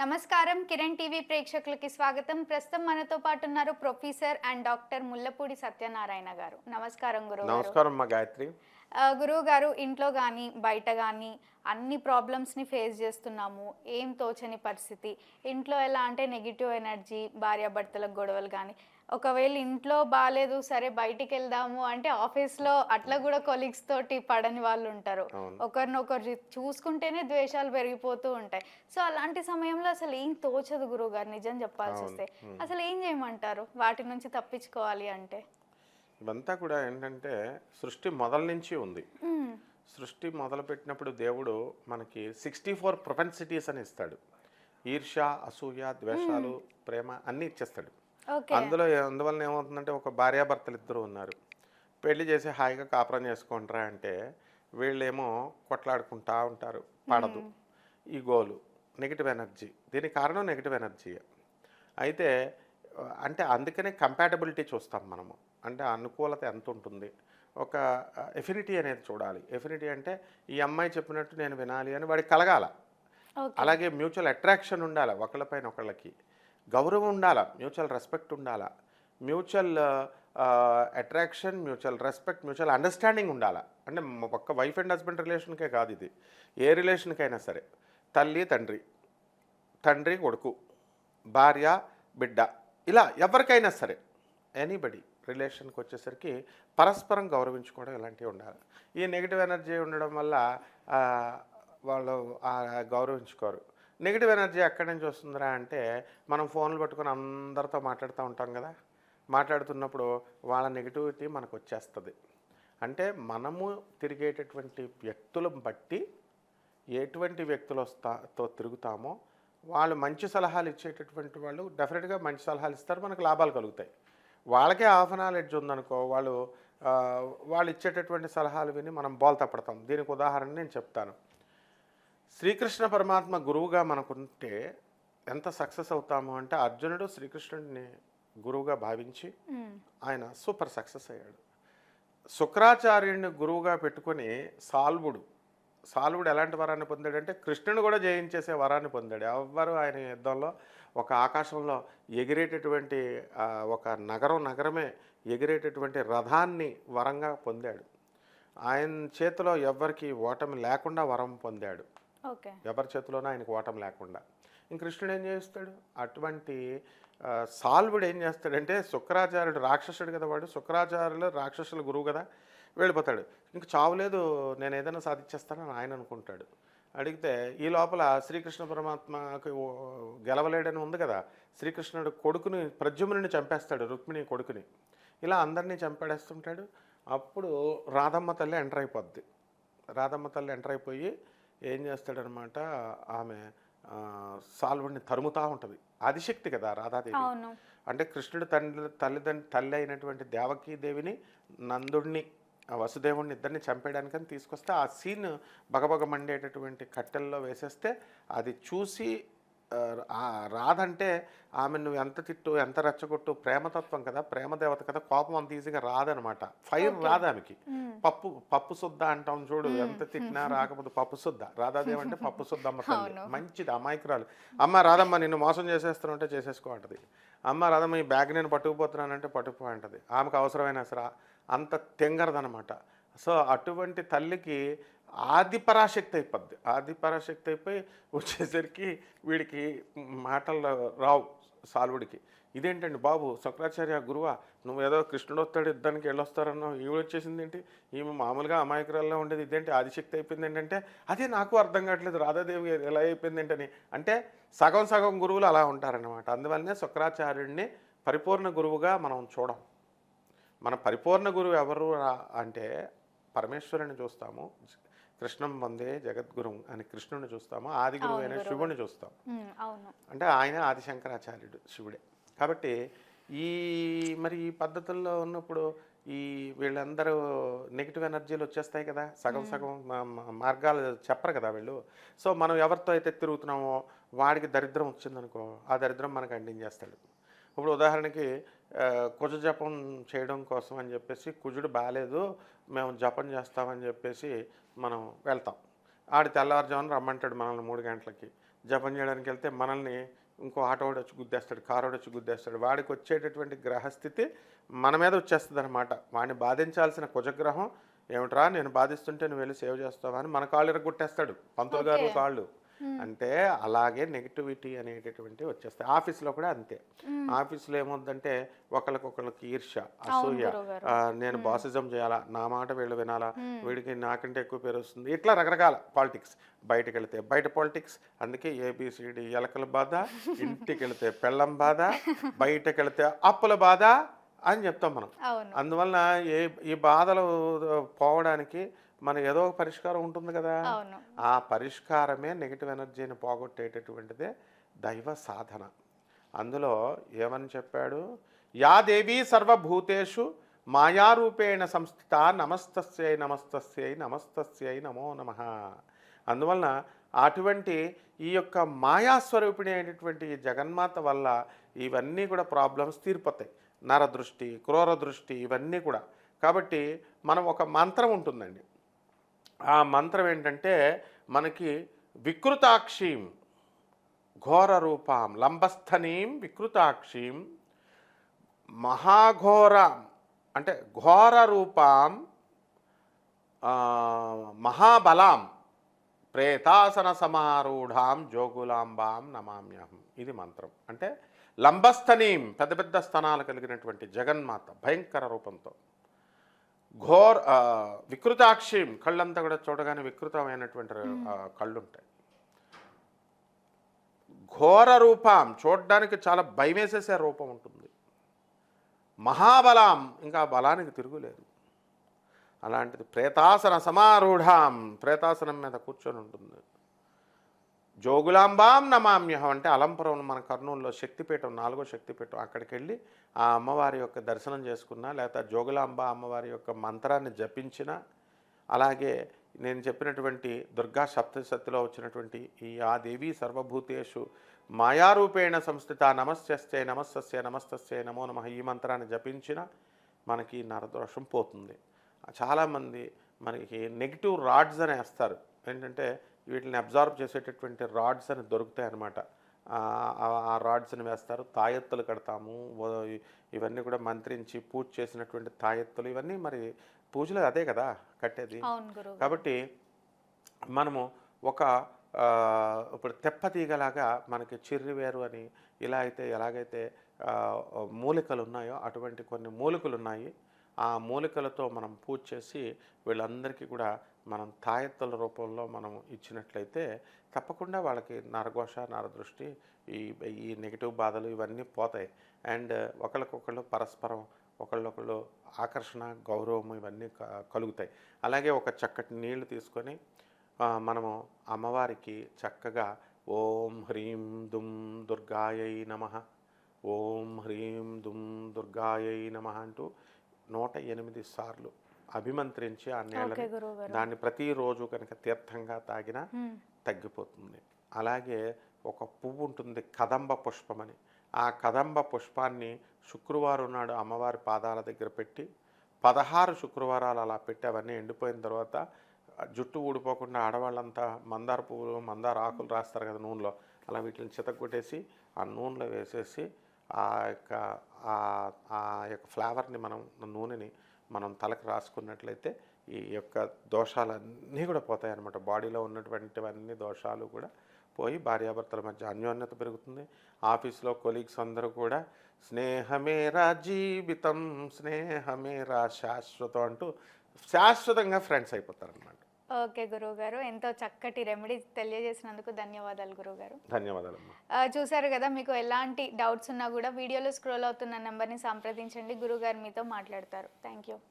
నమస్కారం. కిరణ్ టీవీ ప్రేక్షకులకి స్వాగతం. ప్రస్తుతం మనతో పాటు ఉన్నారు professor and doctor Mullapudi Satyanarayana garu. నమస్కారం గురువు గారు. నమస్కారం మా గాయత్రి. గురువు గారు ఇంట్లో కానీ బయట కానీ అన్ని ప్రాబ్లమ్స్ని ఫేస్ చేస్తున్నాము. ఏం తోచని పరిస్థితి? ఇంట్లో ఎలా అంటే నెగిటివ్ ఎనర్జీ భార్యాభర్తల గొడవలు కానీ ఒకవేళ ఇంట్లో బాగాలేదు సరే బయటికి వెళ్దాము అంటే ఆఫీస్లో అట్లా కూడా కొలీగ్స్ తోటి పడని వాళ్ళు ఉంటారు. ఒకరినొకరు చూసుకుంటేనే ద్వేషాలు పెరిగిపోతూ ఉంటాయి. సో అలాంటి సమయంలో అసలు ఏం తోచదు గురువు గారు నిజం చెప్పాల్సి. వస్తే. అసలు ఏం చేయమంటారు? వాటి నుంచి తప్పించుకోవాలి అంటే? ఇవంతా కూడా ఏంటంటే సృష్టి మొదల నుంచి ఉంది. సృష్టి మొదలు పెట్టినప్పుడు దేవుడు మనకి సిక్స్టీ ఫోర్ ప్రొపెన్సిటీస్ అని ఇస్తాడు. ఈర్ష అసూయ ద్వేషాలు ప్రేమ అన్నీ ఇచ్చేస్తాడు. అందులో అందువలన ఏమవుతుందంటే ఒక భార్యాభర్తలు ఇద్దరు ఉన్నారు. పెళ్ళి చేసి హాయిగా కాపురం చేసుకుంటారా అంటే వీళ్ళేమో కొట్లాడుకుంటా ఉంటారు పడదు. ఈ గోలు నెగిటివ్ ఎనర్జీ. దీనికి కారణం నెగిటివ్ ఎనర్జీ. అయితే అంటే అందుకనే కంపాటబిలిటీ చూస్తాం మనము. అంటే అనుకూలత ఎంత ఉంటుంది? ఒక ఎఫినిటీ అనేది చూడాలి. ఎఫినిటీ అంటే ఈ అమ్మాయి చెప్పినట్టు నేను వినాలి అని వాడికి కలగాల. అలాగే మ్యూచువల్ అట్రాక్షన్ ఉండాలి ఒకళ్ళపైన ఒకళ్ళకి. గౌరవం ఉండాలా? మ్యూచువల్ రెస్పెక్ట్ ఉండాలా? Mutual attraction mutual respect mutual understanding ఉండాలా? అంటే ఒక్క వైఫ్ అండ్ హస్బెండ్ రిలేషన్కే కాదు ఇది. ఏ రిలేషన్కైనా సరే. తల్లి తండ్రి. తండ్రి కొడుకు. భార్య బిడ్డ. ఇలా ఎవరికైనా సరే. ఎనీబడి రిలేషన్కి వచ్చేసరికి పరస్పరం గౌరవించుకోవడం ఇలాంటివి ఉండాలి. ఈ నెగిటివ్ ఎనర్జీ ఉండడం వల్ల వాళ్ళు గౌరవించుకోరు. నెగిటివ్ ఎనర్జీ ఎక్కడి నుంచి వస్తుందిరా అంటే మనం ఫోన్లు పట్టుకొని అందరితో మాట్లాడుతూ ఉంటాం కదా. మాట్లాడుతున్నప్పుడు వాళ్ళ నెగిటివిటీ మనకు వచ్చేస్తుంది. అంటే మనము తిరిగేటటువంటి వ్యక్తులను బట్టి ఎటువంటి వ్యక్తులు వస్తాతో తిరుగుతామో వాళ్ళు మంచి సలహాలు ఇచ్చేటటువంటి వాళ్ళు డెఫినెట్గా మంచి సలహాలు ఇస్తారు మనకు లాభాలు కలుగుతాయి. వాళ్ళకే హాఫ్ నాలెడ్జ్ ఉందనుకో వాళ్ళు వాళ్ళు ఇచ్చేటటువంటి సలహాలు విని మనం బోల్తా పడతాం. దీనికి ఉదాహరణ నేను చెప్తాను. శ్రీకృష్ణ పరమాత్మ గురువుగా మనకుంటే ఎంత సక్సెస్ అవుతాము అంటే అర్జునుడు శ్రీకృష్ణుడిని గురువుగా భావించి. ఆయన సూపర్ సక్సెస్ అయ్యాడు. శుక్రాచార్యుడిని గురువుగా పెట్టుకొని సాల్వుడు సాల్వుడు ఎలాంటి వరాన్ని పొందాడంటే కృష్ణుని కూడా జయించేసే వరాన్ని పొందాడు. ఎవ్వరు ఆయన యుద్ధంలో ఒక ఆకాశంలో ఎగిరేటటువంటి ఒక నగరం నగరమే ఎగిరేటటువంటి రథాన్ని వరంగా పొందాడు. ఆయన చేతిలో ఎవ్వరికి ఓటమి లేకుండా వరం పొందాడు. ఎవరి చేతిలోనూ ఆయనకు ఓటం లేకుండా. ఇంక కృష్ణుడు ఏం చేస్తాడు? అటువంటి సాల్వుడు ఏం చేస్తాడంటే శుక్రాచార్యుడు రాక్షసుడు కదా వాడు శుక్రాచార్యులు రాక్షసుల గురువు కదా వెళ్ళిపోతాడు. ఇంక చావులేదు నేను ఏదైనా సాధించేస్తానని ఆయన అనుకుంటాడు. అడిగితే ఈ లోపల శ్రీకృష్ణ పరమాత్మకు గెలవలేడని ఉంది కదా శ్రీకృష్ణుడు కొడుకుని ప్రద్యుమ్నుని చంపేస్తాడు రుక్మిణి కొడుకుని. ఇలా అందరినీ చంపేస్తుంటాడు అప్పుడు రాధమ్మ తల్లి ఎంటర్ అయిపోద్ది. రాధమ్మ తల్లి ఎంటర్ అయిపోయి ఏం చేస్తాడనమాట? ఆమె సాల్వుడిని తరుముతా ఉంటుంది. ఆదిశక్తి కదా రాధాదేవి. అంటే కృష్ణుడు తండ్రి తల్లిదండ్రి తల్లి అయినటువంటి దేవకీ దేవిని నందుడిని ఆ వసుదేవుడిని ఇద్దరిని చంపేయడానికని తీసుకొస్తే ఆ సీన్ బగబగ మండేటటువంటి కట్టెల్లో వేసేస్తే అది చూసి రాదంటే ఆమె నువ్వు ఎంత తిట్టు ఎంత రెచ్చగొట్టు ప్రేమతత్వం కదా ప్రేమ దేవత కదా కోపం అంత ఈజీగా రాదనమాట. ఫైర్ రాదు ఆమెకి. పప్పు పప్పు సుద్ద అంటాం చూడు ఎంత తిట్టినా రాకపోతే పప్పు సుద్ద రాధాదేవి అంటే పప్పు సుద్ద అమ్మ తల్లి. మంచిది అమాయకురాలు. అమ్మ రాధమ్మ నిన్ను మోసం చేసేస్తానంటే చేసేసుకో అంటది. అమ్మ రాధమ్మ ఈ బ్యాగ్ నేను పట్టుకుపోతున్నానంటే పట్టుకుపో అంటది. ఆమెకు అవసరమైన అసలు అంత తెంగరదనమాట. సో అటువంటి తల్లికి ఆది పరాశక్తి అయిపోద్ది. ఆది పరాశక్తి అయిపోయి వచ్చేసరికి వీడికి మాటలు రావు సాల్వుడికి. ఇదేంటండి బాబు? శుక్రాచార్య గురువా నువ్వు ఏదో కృష్ణుడు వస్తాడు యుద్ధానికి వెళ్ళొస్తారన్నావు. ఈవిడ వచ్చేసింది ఏంటి? ఈమె మామూలుగా అమాయకురాల్లో ఉండేది. ఇదేంటి ఆదిశక్తి అయిపోయింది ఏంటంటే అదే నాకు అర్థం కావట్లేదు. రాధాదేవి ఎలా అయిపోయింది ఏంటని. అంటే సగం సగం గురువులు అలా ఉంటారనమాట అందువల్లనే శుక్రాచార్యుడిని పరిపూర్ణ గురువుగా మనం చూడం. మన పరిపూర్ణ గురువు ఎవరు రా- అంటే పరమేశ్వరుని చూస్తాము. కృష్ణం వందే జగద్గురు అని కృష్ణుని చూస్తాము? ఆది గురువు అయిన శివుని చూస్తాం. అంటే ఆయన ఆదిశంకరాచార్యుడు శివుడే. కాబట్టి ఈ మరి ఈ పద్ధతుల్లో ఉన్నప్పుడు ఈ వీళ్ళందరూ నెగిటివ్ ఎనర్జీలు వచ్చేస్తాయి కదా? సగం సగం మార్గాలు చెప్పరు కదా వీళ్ళు. సో మనం ఎవరితో అయితే తిరుగుతున్నామో వాడికి దరిద్రం వచ్చిందనుకో ఆ దరిద్రం మనకు అందించేస్తాడు ఇప్పుడు ఉదాహరణకి కుజ జపం చేయడం కోసం అని చెప్పేసి కుజుడు బాగాలేదు మేము జపం చేస్తామని చెప్పేసి మనం వెళ్తాం. ఆడి తెల్లవారుజామున రమ్మంటాడు మనల్ని మూడు గంటలకి. జపం చేయడానికి వెళ్తే మనల్ని ఇంకో ఆటోడు వచ్చి గుద్దేస్తాడు కారోడు వచ్చి గుద్దేస్తాడు. వాడికి వచ్చేటటువంటి గ్రహస్థితి మన మీద వచ్చేస్తుంది అనమాట వాడిని బాధించాల్సిన కుజగ్రహం ఏమిట్రా నేను బాధిస్తుంటే నువ్వు వెళ్ళి సేవ్ చేస్తావా అని మన కాళ్ళు ఇరగొట్టేస్తాడు. పంతులు గారు. కాళ్ళు. అంటే అలాగే నెగిటివిటీ అనేటటువంటి వచ్చేస్తాయి. ఆఫీస్లో కూడా అంతే. ఆఫీస్లో ఏమవుద్దంటే ఒకరికొకరికి ఈర్ష అసూయ. నేను బాసిజం చేయాలా? నా మాట వీళ్ళు వినాలా? వీడికి నాకంటే ఎక్కువ పేరు వస్తుంది. ఇట్లా రకరకాల పాలిటిక్స్ బయటకు వెళితే బయట పాలిటిక్స్ అందుకే ఏబిసిడి ఎలకల బాధ ఇంటికి వెళితే పెళ్ళం బాధ బయటకు వెళితే అప్పుల బాధ అని చెప్తాం మనం. అందువలన ఏ ఈ బాధలు పోవడానికి మన ఏదో ఒక పరిష్కారం ఉంటుంది కదా. ఆ పరిష్కారమే నెగిటివ్ ఎనర్జీని పోగొట్టేటటువంటిదే దైవ సాధన. అందులో ఏమని చెప్పాడు? యా దేవీ సర్వభూతేషు మాయారూపేణ సంస్థిత నమస్తస్యై నమస్తస్యై నమస్తస్యై నమో నమ. అందువలన అటువంటి ఈ యొక్క మాయాస్వరూపిణి అయినటువంటి ఈ జగన్మాత వల్ల ఇవన్నీ కూడా ప్రాబ్లమ్స్ తీరిపోతాయి. నరదృష్టి క్రూర దృష్టి ఇవన్నీ కూడా. కాబట్టి మనం ఒక మంత్రం ఉంటుందండి. ఆ మంత్రం ఏంటంటే మనకి వికృతాక్షీం ఘోర రూపాం లంబస్థనీం వికృతాక్షీం మహాఘోర అంటే ఘోర రూపాం మహాబలాం ప్రేతాసన సమారూఢాం జోగులాంబాం నమామ్యహం. ఇది మంత్రం. అంటే లంబస్థనీం పెద్ద పెద్ద స్థనాలు కలిగినటువంటి జగన్మాత భయంకర రూపంతో. ఘోర్ ఆ, వికృతాక్షిం కళ్ళంతా కూడా చూడగానే వికృతమైనటువంటి కళ్ళు ఉంటాయి ఘోర రూపం చూడడానికి చాలా భయమేసేసే రూపం ఉంటుంది. మహాబలాం ఇంకా బలానికి తిరుగులేదు. అలాంటిది ప్రేతాసన సమారూఢాం ప్రేతాసనం మీద కూర్చొని ఉంటుంది జోగులాంబాం నమామ్యహం అంటే అలంపురం మన కర్నూలులో శక్తిపీఠం నాలుగో శక్తిపీఠం. అక్కడికి వెళ్ళి ఆ అమ్మవారి యొక్క దర్శనం చేసుకున్నా లేకపోతే జోగులాంబ అమ్మవారి యొక్క మంత్రాన్ని జపించిన అలాగే నేను చెప్పినటువంటి దుర్గా సప్తశతిలో వచ్చినటువంటి ఈ ఆ దేవి సర్వభూతేషు మాయారూపేణ సంస్థిత నమస్యస్తే నమస్తస్య నమస్తస్య నమో నమ ఈ మంత్రాన్ని జపించిన మనకి నరదోషం పోతుంది. చాలామంది మనకి నెగిటివ్ రాడ్స్ అని వేస్తారు ఏంటంటే వీటిని అబ్జార్బ్ చేసేటటువంటి రాడ్స్ అని దొరుకుతాయి అన్నమాట ఆ రాడ్స్ని వేస్తారు. తాయెత్తులు కడతాము. ఇవన్నీ కూడా మంత్రించి పూజ చేసినటువంటి తాయెత్తులు ఇవన్నీ మరి పూజలు అదే కదా కట్టేది. కాబట్టి మనము ఒక ఇప్పుడు తెప్పతీగలాగా మనకి చిర్రివేరు అని ఇలా అయితే ఎలాగైతే మూలికలు ఉన్నాయో అటువంటి కొన్ని మూలికలు ఉన్నాయి. ఆ మూలికలతో మనం పూజ చేసి వీళ్ళందరికీ కూడా మనం తాయెత్తుల రూపంలో మనం ఇచ్చినట్లయితే తప్పకుండా వాళ్ళకి నరఘోష నరదృష్టి ఈ ఈ నెగిటివ్ బాధలు ఇవన్నీ పోతాయి. అండ్ ఒకరికొకళ్ళు పరస్పరం ఒకళ్ళొకళ్ళు ఆకర్షణ గౌరవం ఇవన్నీ క- కలుగుతాయి. అలాగే ఒక చక్కటి నీళ్ళు తీసుకొని మనము అమ్మవారికి చక్కగా ఓం హ్రీం దుమ్ దుర్గాయై నమ ఓం హ్రీం దుమ్ దుర్గాయై నమ అంటూ నూట ఎనిమిది సార్లు అభిమంత్రించి ఆ నీళ్ళని దాన్ని ప్రతిరోజు కనుక తీర్థంగా తాగినా తగ్గిపోతుంది. అలాగే ఒక పువ్వు ఉంటుంది కదంబ పుష్పమని. ఆ కదంబ పుష్పాన్ని శుక్రవారం నాడు అమ్మవారి పాదాల దగ్గర పెట్టి పదహారు శుక్రవారాలు అలా పెట్టి అవన్నీ ఎండిపోయిన తర్వాత జుట్టు ఊడిపోకుండా ఆడవాళ్ళంతా మందార పువ్వులు మందార ఆకులు రాస్తారు కదా నూనెలో. అలా వీటిని చితక్కొట్టేసి ఆ నూనెలో వేసేసి ఆ యొక్క ఆ- ఆ యొక్క ఫ్లేవర్ని మనం నూనెని మనం తలకు రాసుకున్నట్లయితే ఈ యొక్క దోషాలన్నీ కూడా పోతాయి అన్నమాట బాడీలో ఉన్నటువంటివన్నీ దోషాలు కూడా పోయి భార్యాభర్తల మధ్య అన్యోన్యత పెరుగుతుంది. ఆఫీస్లో కొలీగ్స్ అందరూ కూడా స్నేహమేరా జీవితం స్నేహమేరా శాశ్వతం అంటూ శాశ్వతంగా ఫ్రెండ్స్ అయిపోతారనమాట ఓకే గురువు గారు ఎంతో చక్కటి రెమెడీస్ తెలియజేసినందుకు ధన్యవాదాలు గురువు గారు ధన్యవాదాలమ్మా. ఆ, చూశారు కదా మీకు ఎలాంటి డౌట్స్ ఉన్నా కూడా వీడియోలో స్క్రోల్ అవుతున్న నెంబర్ని సంప్రదించండి. గురువు గారు మీతో మాట్లాడతారు. Thank you